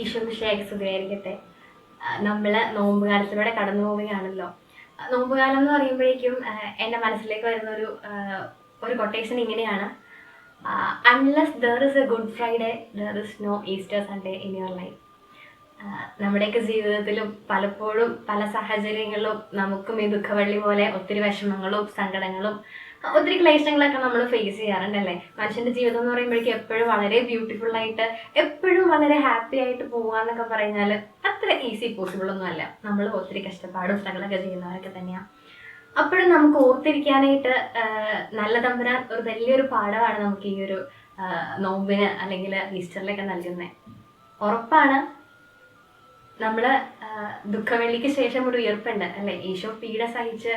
ഈശോയ്ക്ക് സുഖമായിരിക്കട്ടെ. നമ്മൾ നോമ്പുകാലത്തിലൂടെ കടന്നു പോവുകയാണല്ലോ. നോമ്പുകാലം എന്ന് പറയുമ്പോഴേക്കും എന്റെ മനസ്സിലേക്ക് വരുന്ന ഒരു ഒരു കൊട്ടേഷൻ ഇങ്ങനെയാണ്. Unless there is a Good Friday there is no Easter Sunday in your life നമ്മുടെയൊക്കെ ജീവിതത്തിലും പലപ്പോഴും പല സാഹചര്യങ്ങളിലും നമുക്കും ഈ ദുഃഖവള്ളി പോലെ ഒത്തിരി വിഷമങ്ങളും സങ്കടങ്ങളും ഒത്തിരി ക്ലേശങ്ങളൊക്കെ നമ്മൾ ഫേസ് ചെയ്യാറുണ്ടല്ലേ? മനുഷ്യന്റെ ജീവിതം എന്ന് പറയുമ്പോഴേക്കും എപ്പോഴും വളരെ ബ്യൂട്ടിഫുൾ ആയിട്ട് എപ്പോഴും വളരെ ഹാപ്പി ആയിട്ട് പോകാന്നൊക്കെ പറഞ്ഞാൽ അത്ര ഈസി പോസിബിൾ ഒന്നും അല്ല. നമ്മൾ ഒത്തിരി കഷ്ടപ്പാടും സ്ട്രഗിളൊക്കെ ചെയ്യുന്നവരൊക്കെ തന്നെയാണ് അപ്പോഴും നമുക്ക് ഓർത്തിരിക്കാനായിട്ട് നല്ല തമ്പുരാൻ ഒരു വലിയൊരു പാഠമാണ് നമുക്ക് ഈ ഒരു നോമ്പിന് അല്ലെങ്കിൽ ഈസ്റ്ററിലൊക്കെ നൽകുന്നത് ഉറപ്പാണ് നമ്മൾ ആ, ദുഃഖവെള്ളിക്ക് ശേഷം ഒരു ഉയർപ്പുണ്ട് അല്ലെ? ഈശോ പീഡ സഹിച്ച്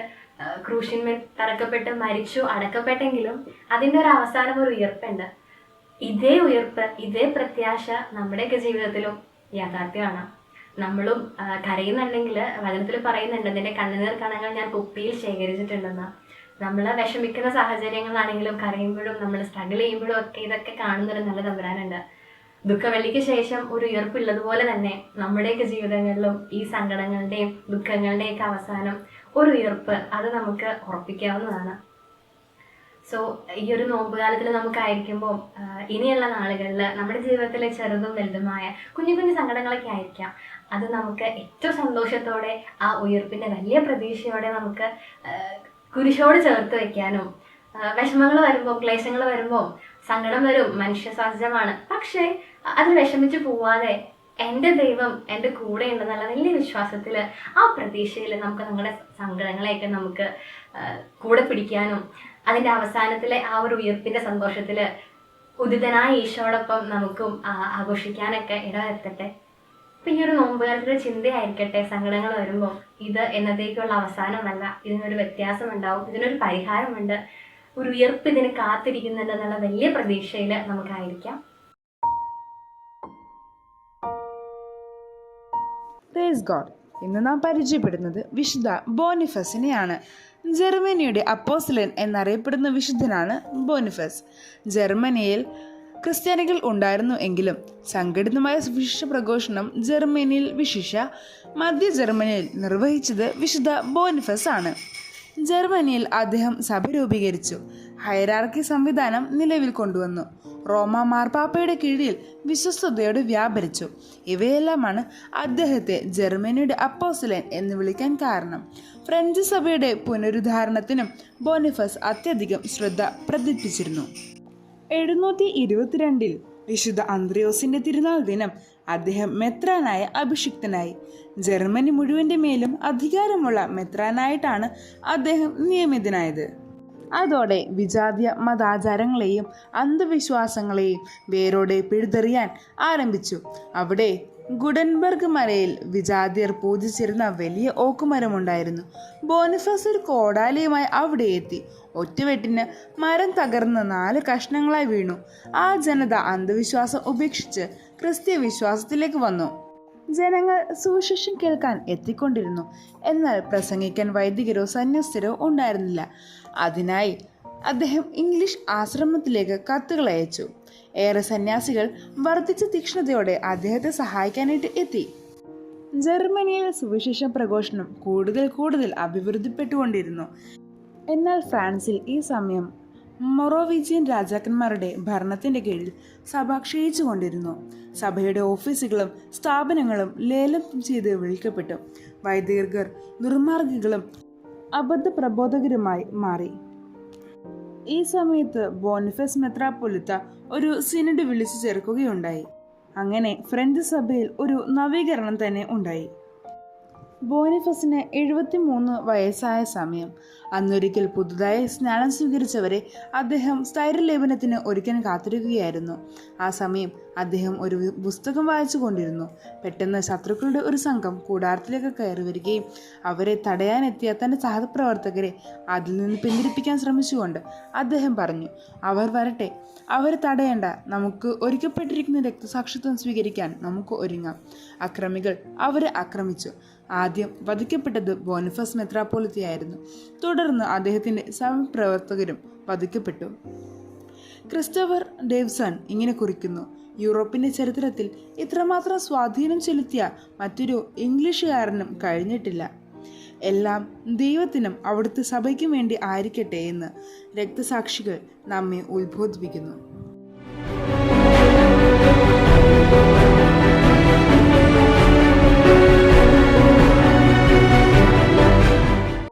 ക്രൂശിന്മേൽ തറക്കപ്പെട്ട് മരിച്ചു അടക്കപ്പെട്ടെങ്കിലും അതിന്റെ ഒരു അവസാനം ഒരു ഉയർപ്പുണ്ട്. ഇതേ ഉയർപ്പ് ഇതേ പ്രത്യാശ നമ്മുടെയൊക്കെ ജീവിതത്തിലും യാഥാർത്ഥ്യമാണ്. നമ്മളും കരയുന്നുണ്ടെങ്കിൽ വചനത്തിൽ പറയുന്നുണ്ട് നിന്റെ കണ്ണുനീർ കണങ്ങൾ ഞാൻ കുപ്പിയിൽ ശേഖരിച്ചിട്ടുണ്ടെന്ന്. നമ്മൾ വിഷമിക്കുന്ന സാഹചര്യങ്ങളാണെങ്കിലും കരയുമ്പോഴും നമ്മൾ സ്ട്രഗിൾ ചെയ്യുമ്പോഴും ഒക്കെ ഇതൊക്കെ കാണുന്നൊരു നല്ല തമ്പുരാനുണ്ട്. ദുഃഖവെള്ളിക്ക് ശേഷം ഒരു ഉയർപ്പുള്ളതുപോലെ തന്നെ നമ്മുടെയൊക്കെ ജീവിതങ്ങളിലും ഈ സങ്കടങ്ങളുടെയും ദുഃഖങ്ങളുടെയൊക്കെ അവസാനം ഒരു ഉയർപ്പ് അത് നമുക്ക് ഉറപ്പിക്കാവുന്നതാണ്. സോ ഈ ഒരു നോമ്പ് കാലത്തിൽ നമുക്കായിരിക്കുമ്പോൾ ഇനിയുള്ള നാളുകളിൽ നമ്മുടെ ജീവിതത്തിലെ ചെറുതും വലുതുമായ കുഞ്ഞു കുഞ്ഞു സങ്കടങ്ങളൊക്കെ ആയിരിക്കാം. അത് നമുക്ക് ഏറ്റവും സന്തോഷത്തോടെ ആ ഉയർപ്പിന്റെ വലിയ പ്രതീക്ഷയോടെ നമുക്ക് കുരിശോട് ചേർത്ത് വെക്കാനും വിഷമങ്ങൾ വരുമ്പോൾ ക്ലേശങ്ങൾ വരുമ്പോൾ സങ്കടം വരും മനുഷ്യ സഹജമാണ്. പക്ഷേ അത് വിഷമിച്ച് പോവാതെ എന്റെ ദൈവം എന്റെ കൂടെ ഉണ്ടെന്നുള്ള വലിയ വിശ്വാസത്തിൽ ആ പ്രതീക്ഷയിൽ നമുക്ക് നമ്മുടെ സങ്കടങ്ങളെയൊക്കെ നമുക്ക് കൂടെ പിടിക്കാനും അതിന്റെ അവസാനത്തിലെ ആ ഒരു ഉയർപ്പിന്റെ സന്തോഷത്തിൽ ഉദിതനായ ഈശോടൊപ്പം നമുക്കും ആഘോഷിക്കാനൊക്കെ ഇടവരുത്തട്ടെ. അപ്പൊ ഈ ഒരു നോമ്പുകാരുടെ ചിന്തയായിരിക്കട്ടെ സങ്കടങ്ങൾ വരുമ്പോൾ ഇത് എന്നതേക്കുള്ള അവസാനമല്ല. ഇതിനൊരു വ്യത്യാസം ഉണ്ടാവും ഇതിനൊരു പരിഹാരമുണ്ട്. ഒരു ഉയർപ്പ് ഇതിന് കാത്തിരിക്കുന്നുണ്ട് എന്നുള്ള വലിയ പ്രതീക്ഷയിൽ നമുക്കായിരിക്കാം. പ്രേസ് ഗോഡ് ഇന്ന് നാം പരിചയപ്പെടുന്നത് വിശുദ്ധ ബോണിഫസിനെയാണ്. ജർമ്മനിയുടെ അപ്പോസ്ലൻ എന്നറിയപ്പെടുന്ന വിശുദ്ധനാണ് ബോണിഫസ്. ജർമ്മനിയിൽ ക്രിസ്ത്യാനികൾ ഉണ്ടായിരുന്നു എങ്കിലും സംഘടിതമായ സുവിശേഷ പ്രഘോഷണം ജർമ്മനിയിൽ വിശിഷ മധ്യ ജർമ്മനിയിൽ നിർവഹിച്ചത് വിശുദ്ധ ബോണിഫസ് ആണ് ജർമ്മനിയിൽ അദ്ദേഹം സഭ രൂപീകരിച്ചു. ഹൈറാർക്കി സംവിധാനം നിലവിൽ കൊണ്ടുവന്നു. റോമ മാർപ്പാപ്പയുടെ കീഴിൽ വിശ്വസ്തയോടെ വ്യാപരിച്ചു. ഇവയെല്ലാമാണ് അദ്ദേഹത്തെ ജർമ്മനിയുടെ അപ്പോസലൻ എന്ന് വിളിക്കാൻ കാരണം. ഫ്രഞ്ച് സഭയുടെ പുനരുദ്ധാരണത്തിനും ബോണിഫസ് അത്യധികം ശ്രദ്ധ പ്രദർശിപ്പിച്ചിരുന്നു. എഴുന്നൂറ്റി ഇരുപത്തിരണ്ടിൽ വിശുദ്ധ അന്ത്രയോസിന്റെ തിരുനാൾ ദിനം അദ്ദേഹം മെത്രാനായ അഭിഷിക്തനായി. ജർമ്മനി മുഴുവന്റെ മേലും അധികാരമുള്ള മെത്രാനായിട്ടാണ് അദ്ദേഹം നിയമിതനായത്. അതോടെ വിജാതീയ മതാചാരങ്ങളെയും അന്ധവിശ്വാസങ്ങളെയും വേരോടെ പിഴുതെറിയാൻ ആരംഭിച്ചു. അവിടെ ഗുഡൻബർഗ് മലയിൽ വിജാതിയർ പൂജിച്ചിരുന്ന വലിയ ഓക്കുമരമുണ്ടായിരുന്നു. ബോണിഫസ് ഒരു കോടാലിയുമായി അവിടെ എത്തി. ഒറ്റവെട്ടിന് മരം തകർന്ന് നാല് കഷ്ണങ്ങളായി വീണു. ആ ജനത അന്ധവിശ്വാസം ഉപേക്ഷിച്ച് ക്രിസ്തീയ വിശ്വാസത്തിലേക്ക് വന്നു. ജനങ്ങൾ സുവിശേഷം കേൾക്കാൻ എത്തിക്കൊണ്ടിരുന്നു. എന്നാൽ പ്രസംഗിക്കാൻ വൈദികരോ സന്യസ്തരോ ഉണ്ടായിരുന്നില്ല. അതിനായി അദ്ദേഹം ഇംഗ്ലീഷ് ആശ്രമത്തിലേക്ക് കത്തുകൾ അയച്ചു. ഏറെ സന്യാസികൾ വർദ്ധിച്ച തീക്ഷ്ണതയോടെ അദ്ദേഹത്തെ സഹായിക്കാനായിട്ട് എത്തി. ജർമ്മനിയിൽ സുവിശേഷ പ്രഘോഷണം കൂടുതൽ കൂടുതൽ അഭിവൃദ്ധിപ്പെട്ടുകൊണ്ടിരുന്നു. എന്നാൽ ഫ്രാൻസിൽ ഈ സമയം മൊറോവിജിയൻ രാജാക്കന്മാരുടെ ഭരണത്തിന്റെ കീഴിൽ സഭ ക്ഷയിച്ചുകൊണ്ടിരുന്നു. സഭയുടെ ഓഫീസുകളും സ്ഥാപനങ്ങളും ലേലം ചെയ്ത് വിളിക്കപ്പെട്ടു. വൈദികർ ദുർമാർഗികളും അബദ്ധ പ്രബോധകരുമായി മാറി. ഈ സമയത്ത് ബോണിഫസ് മെത്രാപ്പൊലിത്ത ഒരു സിനഡ് വിളിച്ചു ചേർക്കുകയുണ്ടായി. അങ്ങനെ ഫ്രഞ്ച് സഭയിൽ ഒരു നവീകരണം തന്നെ ഉണ്ടായി. ബോണിഫസിന് എഴുപത്തിമൂന്ന് വയസ്സായ സമയം. അന്നൊരിക്കൽ പുതുതായി സ്നാനം സ്വീകരിച്ചവരെ അദ്ദേഹം സ്ഥൈര്യലേപനത്തിന് ഒരുക്കാൻ കാത്തിരിക്കുകയായിരുന്നു. ആ സമയം അദ്ദേഹം ഒരു പുസ്തകം വായിച്ചു കൊണ്ടിരുന്നു. പെട്ടെന്ന് ശത്രുക്കളുടെ ഒരു സംഘം കൂടാരത്തിലേക്ക് കയറി വരികയും അവരെ തടയാനെത്തിയ തന്റെ സഹപ്രവർത്തകരെ അതിൽ നിന്ന് പിന്തിരിപ്പിക്കാൻ ശ്രമിച്ചുകൊണ്ട് അദ്ദേഹം പറഞ്ഞു അവർ വരട്ടെ അവരെ തടയേണ്ട നമുക്ക് ഒരുക്കപ്പെട്ടിരിക്കുന്ന രക്തസാക്ഷിത്വം സ്വീകരിക്കാൻ നമുക്ക് ഒരുങ്ങാം. അക്രമികൾ അവരെ ആക്രമിച്ചു. ആദ്യം വധിക്കപ്പെട്ടത് ബോണിഫസ് മെത്രാപ്പോളിത്തിയായിരുന്നു. തുടർന്ന് അദ്ദേഹത്തിന്റെ സഹപ്രവർത്തകരും വധിക്കപ്പെട്ടു. ക്രിസ്റ്റഫർ ഡേവ്സൺ ഇങ്ങനെ കുറിക്കുന്നു യൂറോപ്പിന്റെ ചരിത്രത്തിൽ ഇത്രമാത്രം സ്വാധീനം ചെലുത്തിയ മറ്റൊരു ഇംഗ്ലീഷുകാരനും കഴിഞ്ഞിട്ടില്ല. എല്ലാം ദൈവത്തിനും അവിടുത്തെ സഭയ്ക്കും വേണ്ടി ആയിരിക്കട്ടെ എന്ന് രക്തസാക്ഷികൾ നമ്മെ ഉത്ബോധിപ്പിക്കുന്നു.